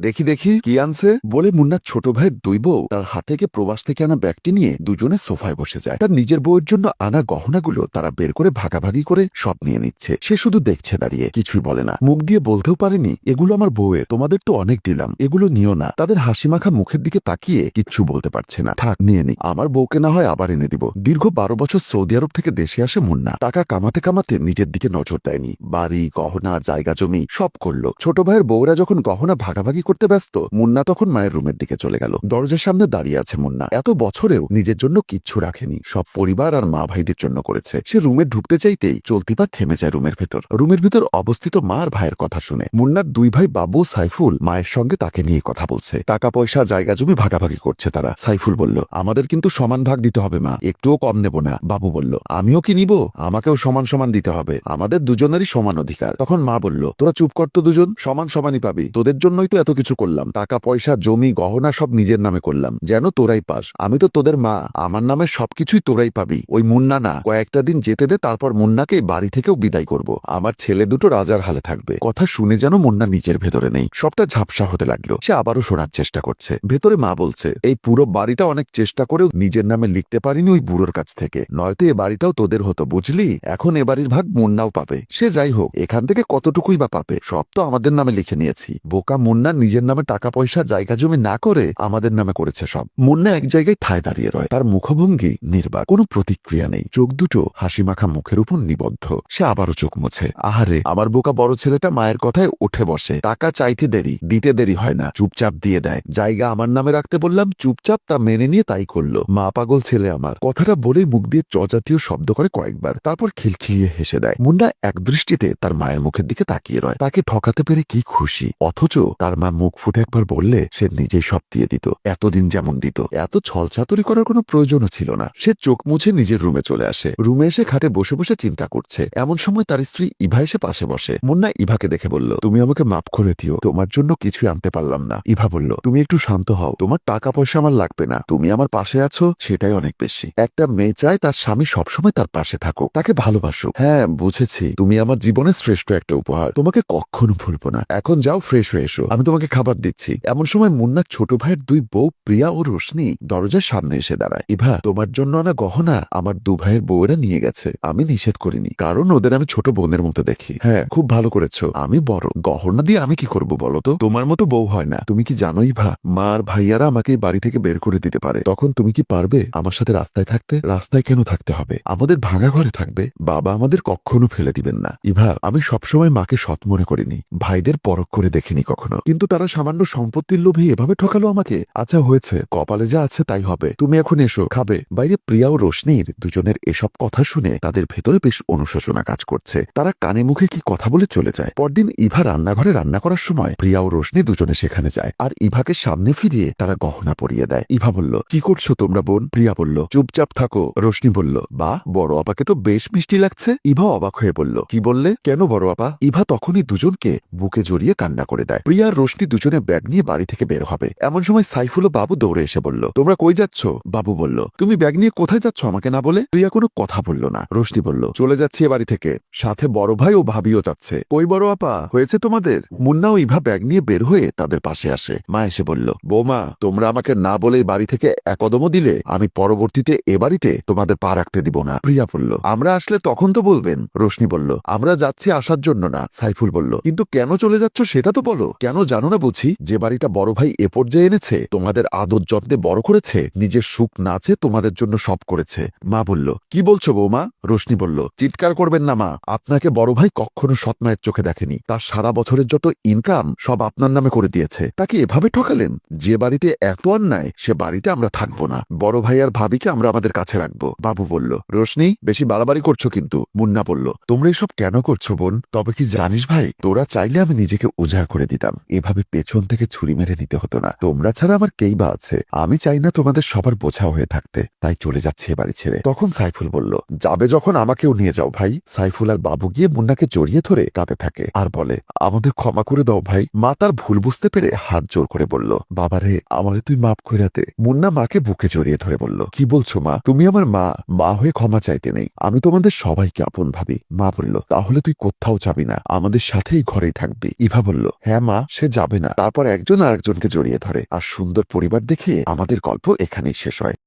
দেখি দেখি, কি আনছে? বলে মুন্নার ছোট ভাইয়ের দুই বউ তার হাত প্রবাস থেকে আনা ব্যাগটি নিয়ে দুজনে সোফায় বসে যায়। তার নিজের বউয়ের জন্য আনা গহনাগুলো তারা বের করে ভাগাভাগি করে সব নিয়ে নিচ্ছে। সে শুধু দেখছে দাঁড়িয়ে, কিছুই বলে না। মুখ দিয়ে বলতেও পারেনি, এগুলো আমার বউয়ের, তোমাদের তো অনেক দিলাম, এগুলো নিও না। তাদের হাসি মাখা মুখের দিকে তাকিয়ে কিচ্ছু বলতে পারছে না। থাক, নিয়ে নি, আমার বউকে না হয় আবার এনে দিব। দীর্ঘ বারো বছর সৌদি আরব থেকে দেশে আসে মুন্না। টাকা কামাতে কামাতে নিজের দিকে নজর দেয়নি। বাড়ি, গহনা, জায়গা, জমি সব করল। ছোট ভাইয়ের বউরা যখন গহনা ভাগাভাগি করতে ব্যস্ত, মুন্না তখন মায়ের রুমের দিকে চলে গেল। দরজার সামনে দাঁড়িয়ে আছে মুন্না। এত বছরেও নিজের জন্য কিচ্ছু রাখেনি। সব পরিবার আর মা ভাইদের জন্য করেছে। সে রুমে ঢুকতে চাইতেই চলতি পা থেমে যায় রুমের ভেতর। রুমের ভেতর অবস্থিত মা আর ভাইয়ের কথা শুনে মুন্নার দুই ভাই বাবু সাইফুল মায়ের সঙ্গে তাকে নিয়ে কথা বলছে। টাকা পয়সা জায়গা জমি ভাগাভাগি করছে তারা। সাইফুল বলল, আমাদের কিন্তু সমান ভাগ দিতে হবে, মা। একটুও কম নেব না। বাবু বলল, আমিও কি নিব? আমাকেও সমান সমান দিতে হবে। আমাদের দুজনেরই সমান অধিকার। তখন মা বলল, তোরা চুপ কর তো দুজন। সমান সমানই পাবি। তোদের জন্যই তো এত কিছু করলাম। টাকা, পয়সা, জমি, গহনা সব নিজের নামে করলাম। যেন তোরাই পাস। আমি তো তোদের মা। আমার নামে সবকিছুই তোরাই পাবি। ওই মুন্না না। কয়েকটা দিন যেতে দে, তারপর মুন্নাকে বাড়ি থেকেও বিদায় করব। আমার ছেলে দুটো রাজার হালে থাকবে। কথা শুনে যেন মুন্না নিজের ভেতরে নেই। সবটা ঝাপসা হতে লাগল। সে আবারও শোনার চেষ্টা করছে। ভেতরে মা বলছে, এই পুরো বাড়িটা অনেক চেষ্টা করেও নিজের নামে লিখতে পারিনি ওই বুড়োর কাছ থেকে। নয়তো এ বাড়িটাও তোদের হতো, বুঝলি? এখন এ বাড়ির ভাগ মুন্নাও পাবে। সে যাই হোক, এখান থেকে কতটুকুই বা পাবে? সব তো আমাদের নামে লিখে নিয়েছি। বোকা মুন্না নিজের নামে টাকা পয়সা, জায়গা জমি না করে আমাদের নামে করেছে সব। মুন্না এক জায়গায় ঠায় দাঁড়িয়ে রয়। তার মুখভঙ্গি নির্বাক, কোনো প্রতিক্রিয়া নেই। চোখ দুটো হাসি মাখা মুখের উপর নিবদ্ধ। সে আবারও চোখ মুছে। আহারে, আমার বোকা বড় ছেলেটা মায়ের কথায় উঠে বসে। টাকা চাইতে দেরি, দিতে দেরি হয় না। চুপচাপ দিয়ে দেয়। জায়গা আমার নামে রাখতে বললাম, চুপচাপ তা মেনে নিয়ে তাই করল। মা পাগল ছেলে আমার। কথাটা বলেই মুখ দিয়ে চজাতীয় শব্দ করে কয়েকবার। তারপর খিলখিলিয়ে হেসে দেয়। মুন্ডা এক দৃষ্টিতে তার মায়ের মুখের দিকে তাকিয়ে রয়। তাকে ঠকাতে পেরে কি খুশি। অথচ তার মা মুখ ফুটে একবার বললে সে নিজেই সব দিয়ে দিত, এতদিন যেমন দিত। এত ছলচাতুরি করার কোনো প্রয়োজনও ছিল না। সে চোখ মুছে নিজের রুমে চলে আসে। রুমে এসে খাটে বসে বসে চিন্তা করছে। এমন সময় তার স্ত্রী ইভা এসে পাশে বসে। মুন্না ইভাকে দেখে বলল, তুমি আমাকে মাফ করে দিও। তোমার জন্য কিছুই আনতে পারলাম না। ইভা বলল, তুমি একটু শান্ত হও। তোমার টাকা পয়সা আমার লাগবে না। তুমি আমার পাশে আছো, সেটাই অনেক বেশি। একটা মেয়ে চায় তার স্বামী সবসময় তার পাশে থাকুক। তাকে ভালোবাসুক। হ্যাঁ বুঝেছি। তুমি আমার জীবনের শ্রেষ্ঠ একটা উপহার। তোমাকে কখনো ভুলবো না। এখন যাও, ফ্রেশ হয়ে এসো। আমি তোমাকে খাবার দিচ্ছি। এমন সময় মুন্নার ছোট ভাইয়ের দুই বউ প্রিয়া ও রোশনি দরজার সামনে এসে দাঁড়ায়। ইভা, তোমার জন্য আনা গহনা আমার দু ভাইয়ের বউয়েরা নিয়ে গেছে। আমি নিষেধ করিনি। কারণ ওদের আমি ছোট বোনের মতো দেখি। হ্যাঁ খুব ভালো করেছ। আমি বড়। গহনা দিয়ে আমি কি করব বলো তো? তোমার মতো বউ হয় না। তুমি কি জানো ইভা, মা আর ভাইয়ারা আমাকে বাড়ি থেকে বের করে দিতে পারে। তখন তুমি কি পারবে আমার সাথে রাস্তায় থাকতে? রাস্তায় কেন থাকতে হবে? আমাদের ভাঙা ঘরে থাকবে। বাবা আমাদের কখনো ফেলে দিবেন না। ইভা, আমি সবসময় মাকে সৎ মনে করিনি। ভাইদের পরখ করে দেখিনি কখনো। কিন্তু তারা সামান্য সম্পত্তির লোভে এভাবে ঠকালো আমাকে। আচ্ছা হয়েছে। কপালে যা আছে তাই হবে। তুমি এখন এসো, খাবে। বাইরে প্রিয়া ও রোশনির দুজনের এসব কথা শুনে তাদের ভেতরে বেশ অনুশোচনা কাজ করছে। তারা কানে মুখে কি কথা বলে চলে যায়। পরদিন ইভা রান্নাঘরে রান্না করার সময় প্রিয়া ও রোশনি দুজনে সেখানে যায়। আর ইভাকে সামনে ফিরিয়ে তারা গহনা পরিয়ে দেয়। ইভা বলল, কি করছ তোমরা, বোন? প্রিয়া বলল, চুপচাপ থাকো। রোশনি বলল, বা, বড় আপাকে তো বেশ মিষ্টি লাগছে। ইভা অবাক হয়ে বলল, কি বললে? কেন বড় আপা? ইভা তখনই দুজনকে বুকে জড়িয়ে কান্না করে দেয়। প্রিয়া রোশনি দুজনে ব্যাগ নিয়ে বাড়ি থেকে বের হবে। এমন সময় সাইফুল ও বাবু দৌড়ে এসে বলল, তোমরা কই যাচ্ছ? বাবু বলল, তুমি ব্যাগ নিয়ে কোথায় যাচ্ছ আমাকে না বলে? প্রিয়া কোনো কথা বলল না। রোশনি বলল, চলে যাচ্ছি এ বাড়ি থেকে। সাথে বড় ভাই ও ভাবিও যাচ্ছে। কই বড় আপা, হয়েছে তোমাদের? মুন্না ও ইভা ব্যাগ নিয়ে বের হয়ে তাদের পাশে আসে। মা এসে বলল, বৌমা, তোমরা আমাকে না বলে বাড়ি থেকে একদমও দিলে, আমি পরবর্তীতে এ বাড়িতে তোমাদের পা রাখতে দিব না। প্রিয়া বলল, আমরা আসলে তখন তো বলবেন। রোশনি বলল, আমরা যাচ্ছি আসার জন্য না। সাইফুল বলল, কিন্তু কেন চলে যাচ্ছ সেটা তো বলো। কেন জানো বুঝি যে বাড়িটা বড় ভাই এ পর্যায়ে এনেছে, তোমাদের আদর যত্নে বড় করেছে, নিজের সুখ নাচে তোমাদের জন্য সব করেছে। মা বলল, কি বলছো বৌমা? রোশনি বলল, চিৎকার করবেন না মা, আপনাকে বড় ভাই কখনো সৎমায়ের চোখে দেখেনি। তার সারা বছরের যত ইনকাম সব আপনার নামে করে দিয়েছে। তাকে এভাবে ঠকালেন? যে বাড়িতে এত অন্যায়, সে বাড়িতে আমরা থাকব না। বড় ভাই আর ভাবিকে আমরা আমাদের কাছে রাখব। বাবু বলল রোশনি বেশি বাড়াবাড়ি করছ কিন্তু। মুন্না বলল, তোমরা এসব কেন করছ বোন? তবে কি জানিস ভাই, তোরা চাইলে আমি নিজেকে উজাড় করে দিতাম। এভাবে পেছন থেকে ছুরি মেরে দিতে হতো না। তোমরা ছাড়া আমার কেই বা আছে। আমি চাই না তোমাদের সবার বোঝা হয়ে থাকতে। তাই চলে যাচ্ছে এ বাড়ি ছেড়ে। তখন সাইফুল বলল, যাবে যখন আমাকেও নিয়ে যাও ভাই। সাইফুল আর বাবু গিয়ে মুন্নাকে জড়িয়ে ধরে কাঁদে থাকে আর বলে, আমাদের ক্ষমা করে দাও ভাই। মা তার ভুল বুঝতে পেরে হাত জোর করে বলল, বাবারে, আমারে তুই মাফ করে মুন্না মাকে বুকে জড়িয়ে ধরে বলল, কি বলছো মা? তুমি আমার মা। মা হয়ে ক্ষমা চাইতে নেই। আমি তোমাদের সবাইকে আপন ভাবি। মা বলল, তাহলে তুই কোথাও যাবি না। আমাদের সাথেই ঘরেই থাকবি। ইভা বলল হ্যাঁ মা, সে যাব। হবে না। তারপর একজন আরেকজনকে জড়িয়ে ধরে। আর সুন্দর পরিবার দেখে আমাদের গল্প এখানেই শেষ হয়।